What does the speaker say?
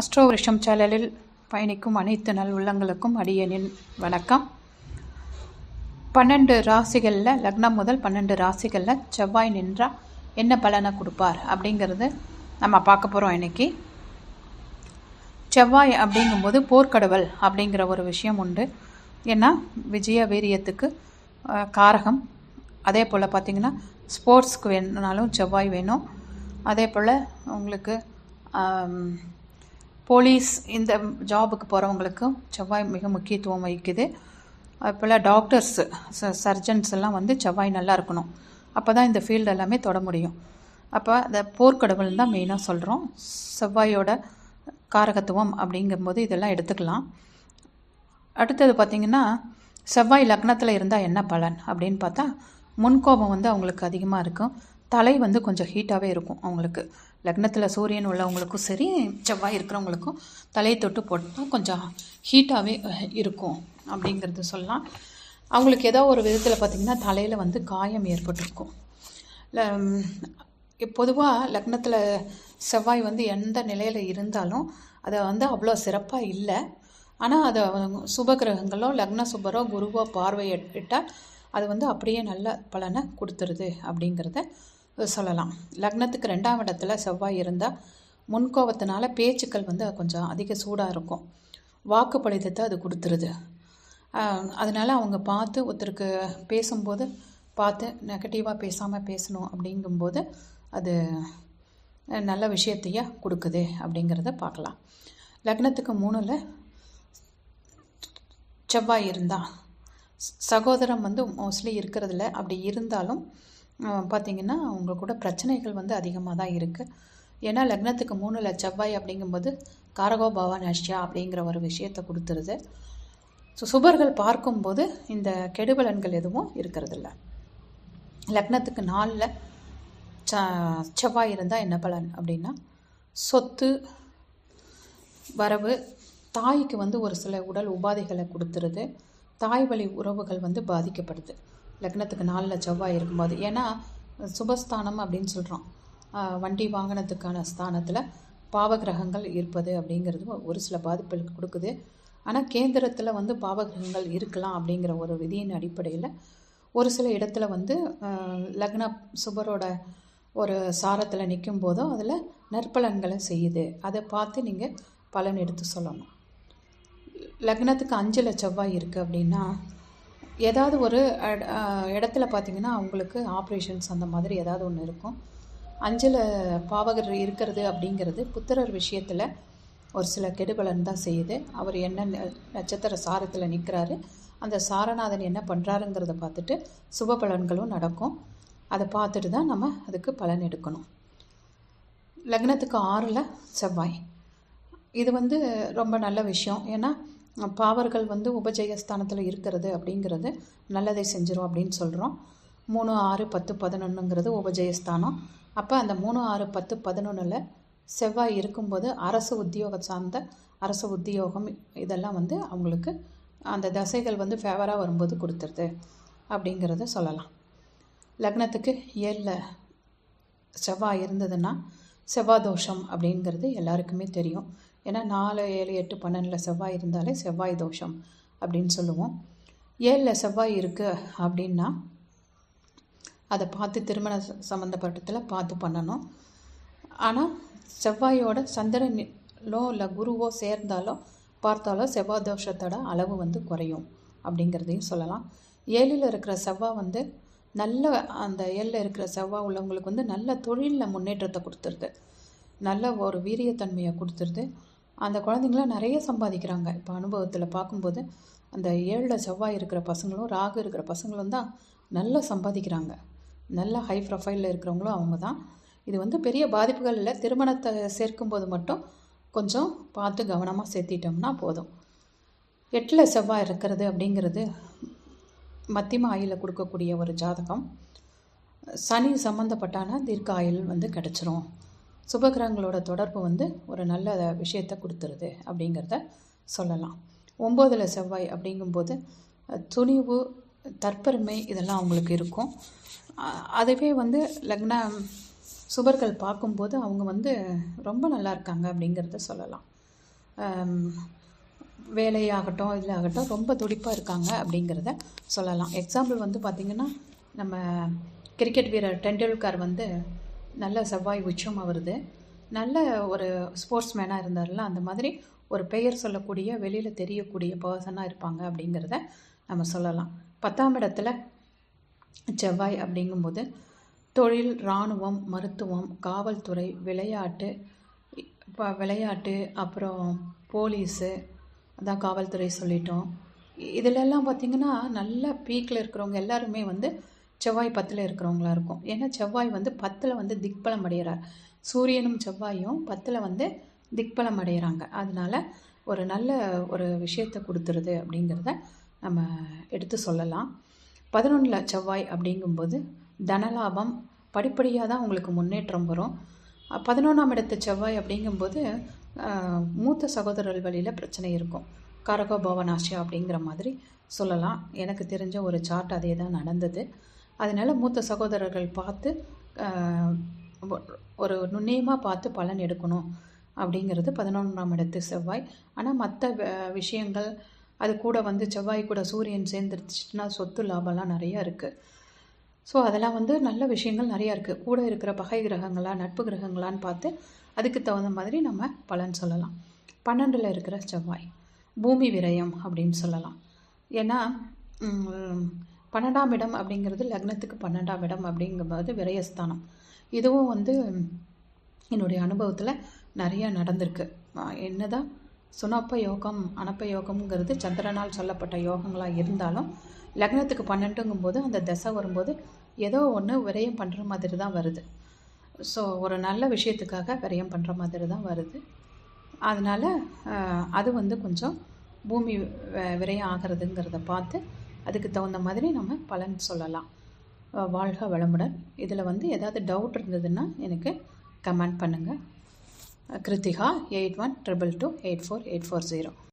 Astro விருஷம் சேனலில் பயணிக்கும் அனைத்து நல் உள்ளங்களுக்கும் அடியனின் வணக்கம். பன்னெண்டு ராசிகளில் லக்னம் முதல் பன்னெண்டு ராசிகளில் செவ்வாய் நின்றால் என்ன பலனை கொடுப்பார் அப்படிங்கிறது நம்ம பார்க்க போகிறோம் இன்னைக்கு. செவ்வாய் அப்படிங்கும்போது போர்க்கடவுள் அப்படிங்கிற ஒரு விஷயம் உண்டு. ஏன்னா விஜய வீரியத்துக்கு காரகம். அதே போல் பார்த்திங்கன்னா ஸ்போர்ட்ஸ்க்கு வேணுனாலும் செவ்வாய் வேணும். அதே போல் உங்களுக்கு போலீஸ் இந்த ஜாபுக்கு போகிறவங்களுக்கும் செவ்வாய் மிக முக்கியத்துவம் வகிக்குது. அது போல் டாக்டர்ஸு சர்ஜன்ஸ் எல்லாம் வந்து செவ்வாய் நல்லா இருக்கணும். அப்போ தான் இந்த ஃபீல்டு எல்லாமே தொட முடியும். அப்போ இந்த போர்க்கடவுள் தான் மெயினாக சொல்கிறோம் செவ்வாயோட காரகத்துவம் அப்படிங்கும்போது இதெல்லாம் எடுத்துக்கலாம். அடுத்தது பார்த்திங்கன்னா செவ்வாய் லக்னத்தில் இருந்தால் என்ன பலன் அப்படின்னு பார்த்தா முன்கோபம் வந்து அவங்களுக்கு அதிகமாக இருக்கும். தலை வந்து கொஞ்சம் ஹீட்டாகவே இருக்கும் அவங்களுக்கு. லக்னத்தில் சூரியன் உள்ளவங்களுக்கும் சரி செவ்வாய் இருக்கிறவங்களுக்கும் தலையை தொட்டு போட்டால் கொஞ்சம் ஹீட்டாகவே இருக்கும் அப்படிங்கிறது சொல்லலாம். அவங்களுக்கு ஏதோ ஒரு விதத்தில் பார்த்திங்கன்னா தலையில் வந்து காயம் ஏற்பட்டிருக்கும். பொதுவாக லக்னத்தில் செவ்வாய் வந்து எந்த நிலையில் இருந்தாலும் அதை வந்து அவ்வளோ சிறப்பாக இல்லை. ஆனால் அதை சுப கிரகங்களோ லக்ன சுபரோ குருவோ பார்வையிட்டால் அது வந்து அப்படியே நல்ல பலனை கொடுத்துருது அப்படிங்கிறத சொல்லலாம். லக்னத்துக்கு ரெண்டாம் இடத்துல செவ்வாய் இருந்தால் முன்கோபத்தினால பேச்சுக்கள் வந்து கொஞ்சம் அதிக சூடாக இருக்கும். வாக்குப்பளிதத்தை அது கொடுத்துருது. அதனால் அவங்க பார்த்து ஒருத்தருக்கு பேசும்போது பார்த்து நெகட்டிவாக பேசாமல் பேசணும் அப்படிங்கும்போது அது நல்ல விஷயத்தையே கொடுக்குது அப்படிங்கிறத பார்க்கலாம். லக்னத்துக்கு மூணில் செவ்வாய் இருந்தால் சகோதரம் வந்து மோஸ்ட்லி இருக்கிறதில்ல அப்படி இருந்தாலும் பார்த்தீங்கன்னா அவங்க கூட பிரச்சனைகள் வந்து அதிகமாக தான் இருக்குது ஏன்னா லக்னத்துக்கு மூணில் செவ்வாய் அப்படிங்கும்போது காரகோ பவானஷ்யா அப்படிங்கிற ஒரு விஷயத்தை கொடுத்துருது. ஸோ சுபர்கள் பார்க்கும்போது இந்த கெடுபலன்கள் எதுவும் இருக்கிறதில்ல. லக்னத்துக்கு நாலில் ச செவ்வாய் இருந்தால் என்ன பலன் அப்படின்னா சொத்து வரவு தாய்க்கு வந்து ஒரு சில உடல் உபாதைகளை கொடுத்துருது. தாய் வழி உறவுகள் வந்து பாதிக்கப்படுது. லக்னத்துக்கு நாலில் செவ்வாய் இருக்கும்போது. ஏன்னா சுபஸ்தானம் அப்படின்னு சொல்கிறோம் வண்டி வாகனத்துக்கான ஸ்தானத்தில் பாவகிரகங்கள் இருப்பது அப்படிங்கிறது ஒரு சில பாதிப்புகளுக்கு கொடுக்குது. ஆனால் கேந்திரத்தில் வந்து பாவகிரகங்கள் இருக்கலாம் அப்படிங்கிற ஒரு விதியின் அடிப்படையில் ஒரு சில இடத்துல வந்து லக்ன சுபரோட ஒரு சாரத்தில் நிற்கும் போதோ அதில் நற்பலன்களை செய்யுது. அதை பார்த்து நீங்கள் பலன் எடுத்து சொல்லணும். லக்னத்துக்கு அஞ்சில் செவ்வாய் இருக்குது அப்படின்னா ஏதாவது ஒரு இடத்துல பார்த்தீங்கன்னா அவங்களுக்கு ஆப்ரேஷன்ஸ் அந்த மாதிரி ஏதாவது ஒன்று இருக்கும். அஞ்சில் பாவகர் இருக்கிறது அப்படிங்கிறது புத்திரர் விஷயத்தில் ஒரு சில கெடுபலன் தான் செய்யுது. அவர் என்ன ந- நட்சத்திர சாரத்தில் நிற்கிறாரு அந்த சாரநாதன் என்ன பண்ணுறாருங்கிறத பார்த்துட்டு சுப பலன்களும் நடக்கும். அதை பார்த்துட்டு தான் நம்ம அதுக்கு பலன் எடுக்கணும். லக்னத்துக்கு ஆறில் செவ்வாய். இது வந்து ரொம்ப நல்ல விஷயம். ஏன்னா பாவர்கள் வந்து உபஜயஸ்தானத்தில் இருக்கிறது அப்படிங்கிறது நல்லதை செஞ்சிடும் அப்படின்னு சொல்கிறோம் மூணு ஆறு பத்து பதினொன்றுங்கிறது உபஜயஸ்தானம். அப்போ அந்த மூணு ஆறு பத்து பதினொன்றில் செவ்வாய் இருக்கும்போது அரசு உத்தியோகம் சார்ந்த அரசு உத்தியோகம் இதெல்லாம் வந்து அவங்களுக்கு அந்த தசைகள் வந்து ஃபேவராக வரும்போது கொடுத்துருது அப்படிங்கிறத சொல்லலாம். லக்னத்துக்கு ஏழில் செவ்வாய் இருந்ததுன்னா செவ்வாய் தோஷம் அப்படிங்கிறது எல்லாருக்குமே தெரியும். ஏன்னா நாலு ஏழு எட்டு பன்னெண்டில் செவ்வாய் இருந்தாலே செவ்வாய் தோஷம் அப்படின்னு சொல்லுவோம். ஏழில் செவ்வாய் இருக்குது அப்படின்னா அதை பார்த்து திருமண சம்மந்தப்பட்டத்தில் பார்த்து பண்ணணும். ஆனால் செவ்வாயோட சந்திரனோ இல்லை குருவோ சேர்ந்தாலோ பார்த்தாலோ செவ்வாய் தோஷத்தோட அளவு வந்து குறையும் அப்படிங்கிறதையும் சொல்லலாம். ஏழில் இருக்கிற செவ்வாய் வந்து நல்ல அந்த ஏழில் இருக்கிற செவ்வாய் உள்ளவங்களுக்கு வந்து நல்ல தொழிலில் முன்னேற்றத்தை கொடுத்துருது. நல்ல ஒரு வீரியத்தன்மையை கொடுத்துருது. அந்த குழந்தைங்களாம் நிறைய சம்பாதிக்கிறாங்க. இப்போ அனுபவத்தில் பார்க்கும்போது அந்த ஏழில் செவ்வாய் இருக்கிற பசங்களும் ராகு இருக்கிற பசங்களும் தான் நல்லா சம்பாதிக்கிறாங்க. நல்ல ஹை ப்ரொஃபைலில் இருக்கிறவங்களும் அவங்க தான். இது வந்து பெரிய பாதிப்புகள் இல்லை. திருமணத்தை சேர்க்கும்போது மட்டும் கொஞ்சம் பார்த்து கவனமாக சேர்த்திட்டோம்னா போதும். எட்டில் செவ்வாய் இருக்கிறது அப்படிங்கிறது மத்தியம ஆயில் கொடுக்கக்கூடிய ஒரு ஜாதகம். சனி சம்மந்தப்பட்டான தீர்க்க ஆயில் வந்து கிடச்சிரும். சுபகிரகங்களோட தொடர்பு வந்து ஒரு நல்ல விஷயத்தை கொடுத்துருது அப்படிங்கிறத சொல்லலாம். ஒம்போதில் செவ்வாய் அப்படிங்கும்போது துணிவு தற்பெருமை இதெல்லாம் அவங்களுக்கு இருக்கும். அதுவே வந்து லக்ன சுபர்கள் பார்க்கும்போது அவங்க வந்து ரொம்ப நல்லா இருக்காங்க அப்படிங்கிறத சொல்லலாம். வேலையாகட்டும் இதில் ஆகட்டும் ரொம்ப துடிப்பாக இருக்காங்க அப்படிங்கிறத சொல்லலாம். எக்ஸாம்பிள் வந்து பார்த்திங்கன்னா நம்ம கிரிக்கெட் வீரர் டெண்டுல்கர் வந்து நல்ல செவ்வாய் உச்சம் வருது. நல்ல ஒரு ஸ்போர்ட்ஸ் மேனாக இருந்தார்ல அந்த மாதிரி ஒரு பெயர் சொல்லக்கூடிய வெளியில் தெரியக்கூடிய பர்சனாக இருப்பாங்க அப்படிங்கிறத நம்ம சொல்லலாம். பத்தாம் இடத்துல செவ்வாய் அப்படிங்கும்போது தொழில் இராணுவம் மருத்துவம் காவல்துறை விளையாட்டு இப்போ விளையாட்டு அப்புறம் போலீஸு அதான் காவல்துறை சொல்லிட்டோம். இதிலெல்லாம் பார்த்திங்கன்னா நல்ல பீக்கில் இருக்கிறவங்க எல்லாருமே வந்து செவ்வாய் பத்தில் இருக்கிறவங்களா இருக்கும். ஏன்னா செவ்வாய் வந்து பத்தில் வந்து திக்பலம் அடைகிறார் சூரியனும் செவ்வாயும் பத்தில் வந்து திக்பலம் அடைகிறாங்க அதனால ஒரு நல்ல ஒரு விஷயத்தை கொடுத்துருது அப்படிங்கிறத நம்ம எடுத்து சொல்லலாம். பதினொன்றில் செவ்வாய் அப்படிங்கும்போது தனலாபம் படிப்படியாக தான் உங்களுக்கு முன்னேற்றம் வரும். பதினொன்றாம் இடத்து செவ்வாய் அப்படிங்கும்போது மூத்த சகோதரர்கள் வழியில் பிரச்சனை இருக்கும். காரகோ பவனாசியா அப்படிங்கிற மாதிரி சொல்லலாம். எனக்கு தெரிஞ்ச ஒரு சார்ட் அதே தான் நடந்தது. அதனால மூத்த சகோதரர்கள் பார்த்து ஒரு நுண்ணியமாக பார்த்து பலன் எடுக்கணும் அப்படிங்கிறது பதினொன்றாம் இடத்து செவ்வாய். ஆனால் மற்ற விஷயங்கள் அது கூட வந்து செவ்வாய் கூட சூரியன் சேர்ந்துருச்சுன்னா சொத்து லாபம்லாம் நிறையா இருக்குது ஸோ அதெல்லாம் வந்து நல்ல விஷயங்கள் நிறையா இருக்குது கூட இருக்கிற பகை கிரகங்களா நட்பு கிரகங்களான்னு பார்த்து அதுக்கு தகுந்த மாதிரி நம்ம பலன் சொல்லலாம். பன்னெண்டில் இருக்கிற செவ்வாய் பூமி விரயம் அப்படின்னு சொல்லலாம். ஏன்னா பன்னெண்டாம் இடம் அப்படிங்கிறது லக்னத்துக்கு பன்னெண்டாம் இடம் அப்படிங்கும்போது விரயஸ்தானம். இதுவும் வந்து என்னுடைய அனுபவத்தில் நிறைய நடந்திருக்கு. என்னதான் சுனப்ப யோகம் அனப்ப யோகம்ங்கிறது சந்திரனால் சொல்லப்பட்ட யோகங்களாக இருந்தாலும் லக்னத்துக்கு பன்னெண்டுங்கும்போது அந்த தசை வரும்போது ஏதோ ஒன்று விரயம் பண்ணுற மாதிரி தான் வருது. ஸோ ஒரு நல்ல விஷயத்துக்காக விரயம் பண்ணுற மாதிரி தான் வருது. அதனால் அது வந்து கொஞ்சம் பூமி விரயம் ஆகிறதுங்கிறத பார்த்து அதுக்கு தகுந்த மாதிரி நம்ம பலன் சொல்லலாம். வாழ்க வளமுடன். இதில் வந்து ஏதாவது டவுட் இருந்ததுன்னா எனக்கு கமெண்ட் பண்ணுங்கள் Kiruthika eight one triple two eight four eight four zero